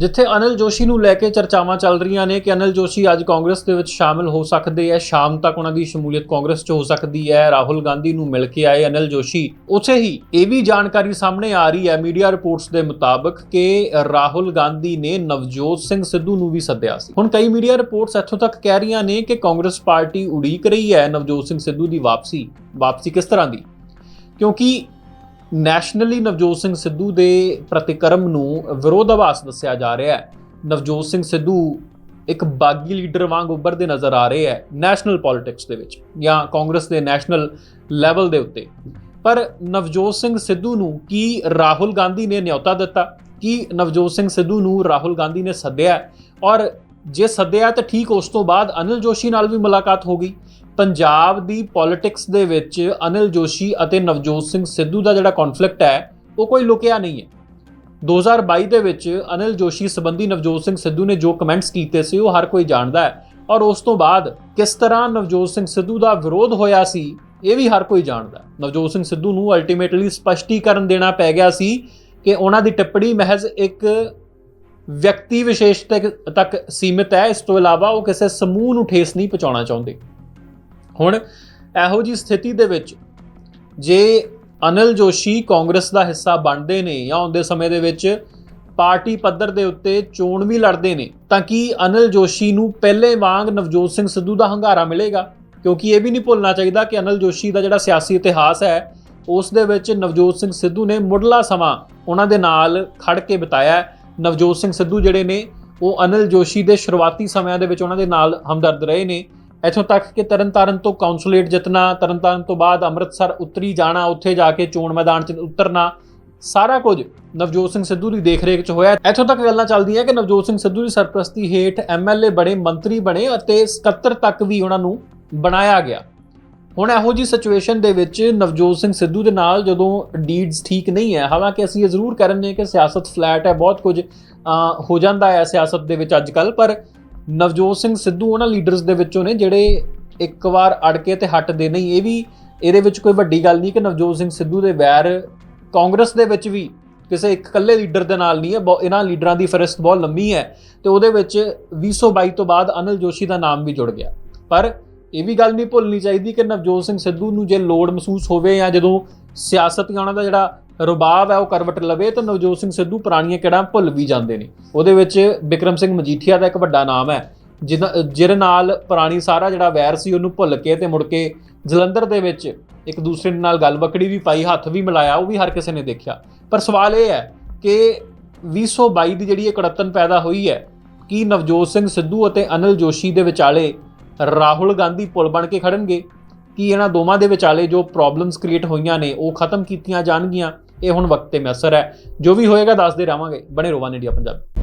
ਜਿੱਥੇ ਅਨਿਲ ਜੋਸ਼ੀ ਨੂੰ ਲੈ ਕੇ ਚਰਚਾਵਾਂ ਚੱਲ ਰਹੀਆਂ ਨੇ ਕਿ ਅਨਿਲ ਜੋਸ਼ੀ ਅੱਜ ਕਾਂਗਰਸ ਦੇ ਵਿੱਚ ਸ਼ਾਮਿਲ ਹੋ ਸਕਦੇ ਹੈ ਸ਼ਾਮ ਤੱਕ ਉਹਨਾਂ ਦੀ ਸ਼ਮੂਲੀਅਤ ਕਾਂਗਰਸ 'ਚ ਹੋ ਸਕਦੀ ਹੈ ਰਾਹੁਲ ਗਾਂਧੀ ਨੂੰ ਮਿਲ ਕੇ ਆਏ ਅਨਿਲ ਜੋਸ਼ੀ। ਉੱਥੇ ਹੀ ਇਹ ਵੀ ਜਾਣਕਾਰੀ ਸਾਹਮਣੇ ਆ ਰਹੀ ਹੈ ਮੀਡੀਆ ਰਿਪੋਰਟਸ ਦੇ ਮੁਤਾਬਕ ਕਿ ਰਾਹੁਲ ਗਾਂਧੀ ਨੇ ਨਵਜੋਤ ਸਿੰਘ ਸਿੱਧੂ ਨੂੰ ਵੀ ਸੱਦਿਆ ਸੀ। ਹੁਣ ਕਈ ਮੀਡੀਆ ਰਿਪੋਰਟਸ ਇੱਥੋਂ ਤੱਕ ਕਹਿ ਰਹੀਆਂ ਨੇ ਕਿ ਕਾਂਗਰਸ ਪਾਰਟੀ ਉਡੀਕ ਰਹੀ ਹੈ ਨਵਜੋਤ ਸਿੰਘ ਸਿੱਧੂ ਦੀ ਵਾਪਸੀ। ਵਾਪਸੀ ਕਿਸ ਤਰ੍ਹਾਂ ਦੀ? ਕਿਉਂਕਿ ਨੈਸ਼ਨਲੀ ਨਵਜੋਤ ਸਿੰਘ ਸਿੱਧੂ ਦੇ ਪ੍ਰਤੀਕਰਮ ਨੂੰ ਵਿਰੋਧਾਭਾਸ ਦੱਸਿਆ ਜਾ ਰਿਹਾ ਹੈ। ਨਵਜੋਤ ਸਿੰਘ ਸਿੱਧੂ ਇੱਕ ਬਾਗੀ ਲੀਡਰ ਵਾਂਗ ਉੱਭਰਦੇ ਨਜ਼ਰ ਆ ਰਹੇ ਹੈ ਨੈਸ਼ਨਲ ਪੋਲਿਟਿਕਸ ਦੇ ਵਿੱਚ ਜਾਂ ਕਾਂਗਰਸ ਦੇ ਨੈਸ਼ਨਲ ਲੈਵਲ ਦੇ ਉੱਤੇ। ਪਰ ਨਵਜੋਤ ਸਿੰਘ ਸਿੱਧੂ ਨੂੰ ਕੀ ਰਾਹੁਲ ਗਾਂਧੀ ਨੇ ਨਿਯੋਤਾ ਦਿੱਤਾ? ਕੀ ਨਵਜੋਤ ਸਿੰਘ ਸਿੱਧੂ ਨੂੰ ਰਾਹੁਲ ਗਾਂਧੀ ਨੇ ਸੱਦਿਆ? ਔਰ ਜੇ ਸੱਦਿਆ ਤਾਂ ਠੀਕ ਉਸ ਤੋਂ ਬਾਅਦ ਅਨਿਲ ਜੋਸ਼ੀ ਨਾਲ ਵੀ ਮੁਲਾਕਾਤ ਹੋ ਗਈ। ਪੰਜਾਬ ਦੀ ਪੋਲਿਟਿਕਸ ਦੇ ਵਿੱਚ ਅਨਿਲ ਜੋਸ਼ੀ ਅਤੇ ਨਵਜੋਤ ਸਿੰਘ ਸਿੱਧੂ ਦਾ ਜਿਹੜਾ ਕਨਫਲਿਕਟ ਹੈ, ਉਹ ਕੋਈ ਲੁਕਿਆ ਨਹੀਂ ਹੈ। 2022 ਦੇ ਵਿੱਚ ਅਨਿਲ ਜੋਸ਼ੀ ਸੰਬੰਧੀ ਨਵਜੋਤ ਸਿੰਘ ਸਿੱਧੂ ਨੇ ਜੋ ਕਮੈਂਟਸ ਕੀਤੇ ਸੀ, ਉਹ ਹਰ ਕੋਈ ਜਾਣਦਾ ਹੈ। ਔਰ ਉਸ ਤੋਂ ਬਾਅਦ ਕਿਸ ਤਰ੍ਹਾਂ ਨਵਜੋਤ ਸਿੰਘ ਸਿੱਧੂ ਦਾ ਵਿਰੋਧ ਹੋਇਆ ਸੀ, ਇਹ ਵੀ ਹਰ ਕੋਈ ਜਾਣਦਾ ਨਵਜੋਤ ਸਿੰਘ ਸਿੱਧੂ ਨੂੰ ਅਲਟੀਮੇਟਲੀ ਸਪਸ਼ਟੀਕਰਨ ਦੇਣਾ ਪੈ ਗਿਆ ਸੀ ਕਿ ਉਹਨਾਂ ਦੀ ਟਿੱਪਣੀ ਮਹਿਜ਼ ਇੱਕ ਵਿਅਕਤੀ ਵਿਸ਼ੇਸ਼ ਤੱਕ ਤੱਕ ਸੀਮਿਤ ਹੈ। ਇਸ ਤੋਂ ਇਲਾਵਾ ਉਹ ਕਿਸੇ ਸਮੂਹ ਨੂੰ ਠੇਸ ਨਹੀਂ ਪਹੁੰਚਾਉਣਾ ਚਾਹੁੰਦੇ। ਹੁਣ ਇਹੋ ਜੀ ਸਥਿਤੀ ਦੇ ਵਿੱਚ ਜੇ ਅਨਿਲ ਜੋਸ਼ੀ ਕਾਂਗਰਸ ਦਾ ਹਿੱਸਾ ਬਣਦੇ ਨੇ ਜਾਂ ਆਉਂਦੇ ਸਮੇਂ ਦੇ ਵਿੱਚ ਪਾਰਟੀ ਪੱਧਰ ਦੇ ਉੱਤੇ ਚੋਣ ਵੀ ਲੜਦੇ ਨੇ, ਤਾਂ ਕੀ ਅਨਿਲ ਜੋਸ਼ੀ ਨੂੰ ਪਹਿਲੇ ਵਾਂਗ ਨਵਜੋਤ ਸਿੰਘ ਸਿੱਧੂ ਦਾ ਹੰਗਾਰਾ ਮਿਲੇਗਾ? ਕਿਉਂਕਿ ਇਹ ਵੀ ਨਹੀਂ ਭੁੱਲਣਾ ਚਾਹੀਦਾ ਕਿ ਅਨਿਲ ਜੋਸ਼ੀ ਦਾ ਜਿਹੜਾ ਸਿਆਸੀ ਇਤਿਹਾਸ ਹੈ, ਉਸ ਦੇ ਵਿੱਚ ਨਵਜੋਤ ਸਿੰਘ ਸਿੱਧੂ ਨੇ ਮੁੱਢਲਾ ਸਮਾਂ ਉਹਨਾਂ ਦੇ ਨਾਲ ਖੜ ਕੇ ਬਿਤਾਇਆ ਨਵਜੋਤ ਸਿੰਘ ਸਿੱਧੂ ਜਿਹੜੇ ਨੇ, ਉਹ ਅਨਿਲ ਜੋਸ਼ੀ ਦੇ ਸ਼ੁਰੂਆਤੀ ਸਮਿਆਂ ਦੇ ਵਿੱਚ ਉਹਨਾਂ ਦੇ ਨਾਲ ਹਮਦਰਦ ਰਹੇ ਨੇ। ਇੱਥੋਂ ਤੱਕ ਕਿ ਤਰਨਤਾਰਨ ਤੋਂ ਕਾਉਂਸੂਲੇਟ ਜਿੱਤਣਾ, ਤਰਨਤਾਰਨ ਤੋਂ ਬਾਅਦ ਅੰਮ੍ਰਿਤਸਰ ਉੱਤਰੀ ਜਾਣਾ, ਉੱਥੇ ਜਾ ਕੇ ਚੋਣ ਮੈਦਾਨ 'ਚ ਉਤਰਨਾ, ਸਾਰਾ ਕੁਝ ਨਵਜੋਤ ਸਿੰਘ ਸਿੱਧੂ ਦੀ ਦੇਖਰੇਖ 'ਚ ਹੋਇਆ। ਇੱਥੋਂ ਤੱਕ ਗੱਲਾਂ ਚੱਲਦੀਆਂ ਕਿ ਨਵਜੋਤ ਸਿੰਘ ਸਿੱਧੂ ਦੀ ਸਰਪ੍ਰਸਤੀ ਹੇਠ ਐਮਐਲਏ ਬਣੇ, ਮੰਤਰੀ ਬਣੇ ਅਤੇ ਸਕੱਤਰ ਤੱਕ ਵੀ ਉਹਨਾਂ ਨੂੰ ਬਣਾਇਆ ਗਿਆ। ਹੁਣ ਇਹੋ ਜੀ ਸਿਚੁਏਸ਼ਨ ਦੇ ਵਿੱਚ ਨਵਜੋਤ ਸਿੰਘ ਸਿੱਧੂ ਦੇ ਨਾਲ ਜਦੋਂ ਡੀਡਸ ਠੀਕ ਨਹੀਂ ਹੈ, ਹਾਲਾਂਕਿ ਅਸੀਂ ਇਹ ਜ਼ਰੂਰ ਕਰਨੇ ਕਿ ਸਿਆਸਤ ਫਲੈਟ ਹੈ, ਬਹੁਤ ਕੁਝ ਹੋ ਜਾਂਦਾ ਹੈ ਸਿਆਸਤ ਦੇ ਵਿੱਚ ਅੱਜ ਕੱਲ ਪਰ ਨਵਜੋਤ ਸਿੰਘ ਸਿੱਧੂ ਉਹਨਾਂ ਲੀਡਰਸ ਦੇ ਵਿੱਚੋਂ ਨੇ ਜਿਹੜੇ ਇੱਕ ਵਾਰ ਅੜ ਕੇ ਤੇ ਹਟਦੇ ਨਹੀਂ, ਇਹ ਵੀ ਇਹਦੇ ਵਿੱਚ ਕੋਈ ਵੱਡੀ ਗੱਲ ਨਹੀਂ ਕਿ ਨਵਜੋਤ ਸਿੰਘ ਸਿੱਧੂ ਦੇ ਵੈਰ ਕਾਂਗਰਸ ਦੇ ਵਿੱਚ ਵੀ ਕਿਸੇ ਇੱਕ ਇਕੱਲੇ ਲੀਡਰ ਦੇ ਨਾਲ ਨਹੀਂ ਹੈ, ਬਹੁ- ਇਹਨਾਂ ਲੀਡਰਾਂ ਦੀ ਫਰਿਸਤ ਬਹੁਤ ਲੰਮੀ ਹੈ ਤੇ ਉਹਦੇ ਵਿੱਚ 2022 ਤੋਂ ਬਾਅਦ ਅਨਿਲ ਜੋਸ਼ੀ ਦਾ ਨਾਮ ਵੀ ਜੁੜ ਗਿਆ। ਪਰ ਇਹ ਵੀ ਗੱਲ ਨਹੀਂ ਭੁੱਲਣੀ ਚਾਹੀਦੀ ਕਿ ਨਵਜੋਤ ਸਿੰਘ ਸਿੱਧੂ ਨੂੰ ਜੇ ਲੋੜ ਮਹਿਸੂਸ ਹੋਵੇ ਜਾਂ ਜਦੋਂ ਸਿਆਸਤ ਜਾਂ ਉਹਨਾਂ ਦਾ ਜਿਹੜਾ ਰੁਬਾਬ ਹੈ ਉਹ ਕਰਵਟ ਲਵੇ ਤਾਂ ਨਵਜੋਤ ਸਿੰਘ ਸਿੱਧੂ ਪੁਰਾਣੀਆਂ ਕਿਹੜਾ ਭੁੱਲ ਵੀ ਜਾਂਦੇ ਨੇ। ਉਹਦੇ ਵਿੱਚ ਬਿਕਰਮ ਸਿੰਘ ਮਜੀਠੀਆ ਦਾ ਇੱਕ ਵੱਡਾ ਨਾਮ ਹੈ ਜਿਹਦਾ ਜਿਹਦੇ ਨਾਲ ਪੁਰਾਣੀ ਸਾਰਾ ਜਿਹੜਾ ਵੈਰ ਸੀ ਉਹਨੂੰ ਭੁੱਲ ਕੇ ਤੇ ਮੁੜ ਕੇ ਜਲੰਧਰ ਦੇ ਵਿੱਚ ਇੱਕ ਦੂਸਰੇ ਨਾਲ ਗੱਲ ਬੱਕੜੀ ਵੀ ਪਾਈ, ਹੱਥ ਵੀ ਮਿਲਾਇਆ, ਉਹ ਵੀ ਹਰ ਕਿਸੇ ਨੇ ਦੇਖਿਆ। ਪਰ ਸਵਾਲ ਇਹ ਹੈ ਕਿ 2022 ਦੀ ਜਿਹੜੀ ਇਹ ਕੜਤਨ ਪੈਦਾ ਹੋਈ ਹੈ, ਕੀ ਨਵਜੋਤ ਸਿੰਘ ਸਿੱਧੂ ਅਤੇ ਅਨਿਲ ਜੋਸ਼ੀ ਦੇ ਵਿਚਾਲੇ ਰਾਹੁਲ ਗਾਂਧੀ ਪੁਲ ਬਣ ਕੇ ਖੜਨਗੇ। ਕਿ ਇਹਨਾਂ ਦੋਵਾਂ ਦੇ ਵਿਚਾਲੇ ਜੋ ਪ੍ਰੋਬਲਮਸ ਕ੍ਰੀਏਟ ਹੋਈਆਂ ਨੇ, ਉਹ ਖਤਮ ਕੀਤੀਆਂ ਜਾਣਗੀਆਂ? ਇਹ ਹੁਣ ਵਕਤ ਤੇ ਮੈਸਰ ਹੈ। ਜੋ ਵੀ ਹੋਏਗਾ ਦੱਸਦੇ ਰਹਾਂਗੇ। ਬਣੇ ਰਹੋ ਵਨ ਇੰਡੀਆ ਪੰਜਾਬ।